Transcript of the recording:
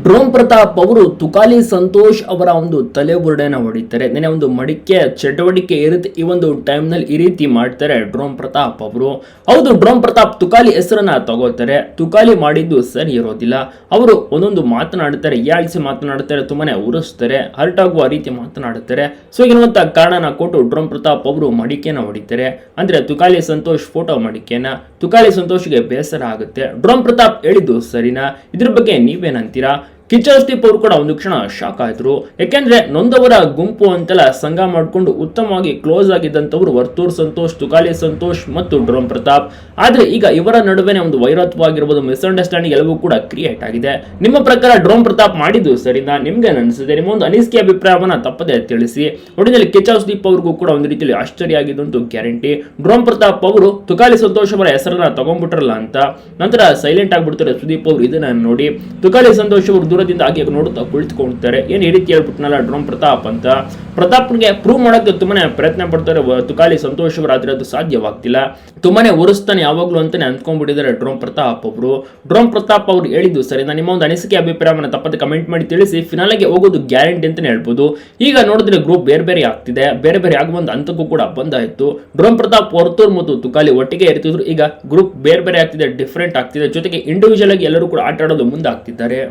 Drone Pratap ಅವರು ತುಕಾಲಿ ಸಂತೋಷ್ ಅವರ ಒಂದು ತಲೆ ಬುರುಡೆನ ಹೊಡಿತಾರೆ. ನೆನೆ ಒಂದು ಮಡಿಕೆ ಚಟುವಟಿಕೆ ಇರುತ್ತೆ. ಈ ಒಂದು ಟೈಮ್ನಲ್ಲಿ ಈ ರೀತಿ ಮಾಡ್ತಾರೆ ಡ್ರೋನ್ ಪ್ರತಾಪ್ ಅವರು. ಹೌದು, ಡ್ರೋನ್ ಪ್ರತಾಪ್ ತುಕಾಲಿ ಹೆಸರನ್ನ ತಗೋತಾರೆ. ತುಕಾಲಿ ಮಾಡಿದ್ದು ಸರಿ ಇರೋದಿಲ್ಲ. ಅವರು ಒಂದೊಂದು ಮಾತನಾಡುತ್ತಾರೆ ಯಾಳಿಸಿ ಮಾತನಾಡುತ್ತಾರೆ ತುಂಬಾನೇ ಉರಿಸ್ತಾರೆ, ಹರ್ಟ್ ಆಗುವ ರೀತಿ ಮಾತನಾಡುತ್ತಾರೆ ಸೊ ಎನ್ನುವಂತ ಕಾರಣನ ಕೊಟ್ಟು ಡ್ರೋನ್ ಪ್ರತಾಪ್ ಅವರು ಮಡಿಕೆನ ಹೊಡಿತಾರೆ. ಅಂದ್ರೆ ತುಕಾಲಿ ಸಂತೋಷ್ ಫೋಟೋ ಮಡಿಕೆನ. ತುಕಾಲಿ ಸಂತೋಷ್ಗೆ ಬೇಸರ ಆಗುತ್ತೆ. ಡ್ರೋನ್ ಪ್ರತಾಪ್ ಹೇಳಿದ್ದು ಸರಿನಾ? ಇದ್ರ ಬಗ್ಗೆ ನೀವೇನಂತೀರಾ? ಕಿಚ್ಚಸ್ದೀಪ್ ಅವರು ಕೂಡ ಒಂದು ಕ್ಷಣ ಶಾಕ್ ಆಯಿತು ಯಾಕೆಂದ್ರೆ ನೊಂದವರ ಗುಂಪು ಅಂತೆಲ್ಲ ಸಂಘ ಮಾಡಿಕೊಂಡು ಉತ್ತಮವಾಗಿ ಕ್ಲೋಸ್ ಆಗಿದ್ದಂಥವ್ರು ವರ್ತೂರ್ ಸಂತೋಷ್, ತುಕಾಲಿ ಸಂತೋಷ್ ಮತ್ತು ಡ್ರೋನ್ ಪ್ರತಾಪ್. ಆದ್ರೆ ಈಗ ಇವರ ನಡುವೆನೆ ಒಂದು ವೈರತ್ವವಾಗಿರ್ಬೋದು ಮಿಸ್ಅಂಡರ್ಸ್ಟ್ಯಾಂಡಿಂಗ್ ಎಲ್ಲವೂ ಕೂಡ ಕ್ರಿಯೇಟ್ ಆಗಿದೆ. ನಿಮ್ಮ ಪ್ರಕಾರ ಡ್ರೋಮ್ ಪ್ರತಾಪ್ ಮಾಡಿದ್ದು ಸರಿನಾ? ನಿಮ್ಗೆ ಅನಿಸಿದೆ ನಿಮ್ಮ ಒಂದು ಅನಿಸಿಕೆ ಅಭಿಪ್ರಾಯವನ್ನ ತಪ್ಪದೆ ತಿಳಿಸಿ. ಒಟ್ಟಿನಲ್ಲಿ ಕಿಚ್ಚಸ್ದೀಪ್ ಅವ್ರಿಗೂ ಕೂಡ ಒಂದು ರೀತಿಯಲ್ಲಿ ಆಶ್ಚರ್ಯ ಆಗಿದ್ದು ಗ್ಯಾರಂಟಿ. ಡ್ರೋಮ್ ಪ್ರತಾಪ್ ಅವರು ತುಕಾಲಿ ಸಂತೋಷ್ ಅವರ ಹೆಸರನ್ನ ತಗೊಂಡ್ಬಿಟ್ರಲ್ಲ ಅಂತ. ನಂತರ ಸೈಲೆಂಟ್ ಆಗಿಬಿಡ್ತಾರೆ ಸುದೀಪ್ ಅವರು. ಇದನ್ನ ನೋಡಿ ತುಕಾಲಿ ಸಂತೋಷ್ ಅವರು ದೂರದಿಂದ ಆಗಿ ನೋಡುತ್ತಾ ಕುಳಿತುಕೊಳ್ತಾರೆ ಏನು ಈ ರೀತಿ ಹೇಳ್ಬಿಟ್ನಲ್ಲ ಡ್ರೋನ್ ಪ್ರತಾಪ್ ಅಂತ. ಪ್ರತಾಪ್ಗೆ ಪ್ರೂವ್ ಮಾಡೋಕ್ಕೆ ತುಂಬಾನೇ ಪ್ರಯತ್ನ ಪಡ್ತಾರೆ. ತುಕಾಲಿ ಸಂತೋಷ್ ಅವರು ಆದ್ರೆ ಅದು ಸಾಧ್ಯವಾಗ್ತಿಲ್ಲ. ತುಂಬಾನೇ ಉರಿಸ್ತಾನೆ ಯಾವಾಗ್ಲೂ ಅಂತಾನೆ ಅಂದ್ಕೊಂಡ್ಬಿಟ್ಟಿದ್ದಾರೆ ಡ್ರೋನ್ ಪ್ರತಾಪ್ ಅವರು. ಡ್ರೋನ್ ಪ್ರತಾಪ್ ಅವರು ಹೇಳಿದ್ದು ಸರಿ, ನಾನು ನಿಮ್ಮ ಒಂದು ಅನಿಸಿಕೆ ಅಭಿಪ್ರಾಯವನ್ನು ತಪ್ಪದೆ ಕಮೆಂಟ್ ಮಾಡಿ ತಿಳಿಸಿ ಫಿನಾಲಿಗೆ ಹೋಗೋದು ಗ್ಯಾರಂಟಿ ಅಂತಾನೆ ಹೇಳ್ಬೋದು. ಈಗ ನೋಡಿದ್ರೆ ಗ್ರೂಪ್ ಬೇರೆ ಬೇರೆ ಆಗ್ತಿದೆ. ಬೇರೆ ಬೇರೆ ಆಗುವ ಒಂದು ಹಂತಕ್ಕೂ ಕೂಡ ಬಂದಾಯಿತು ಡ್ರೋನ್ ಪ್ರತಾಪ್ ಹೊರತೂರ್ ಮತ್ತು ತುಕಾಲಿ ಒಟ್ಟಿಗೆ ಇರ್ತಿದ್ರು. ಈಗ ಗ್ರೂಪ್ ಬೇರೆ ಬೇರೆ ಆಗ್ತಿದೆ ಡಿಫ್ರೆಂಟ್ ಆಗ್ತಿದೆ. ಜೊತೆಗೆ ಇಂಡಿವಿಜುವಲ್ ಆಗಿ ಎಲ್ಲರೂ ಕೂಡ ಆಟ ಆಡೋದು ಮುಂದಾಗ್ತಿದ್ದಾರೆ.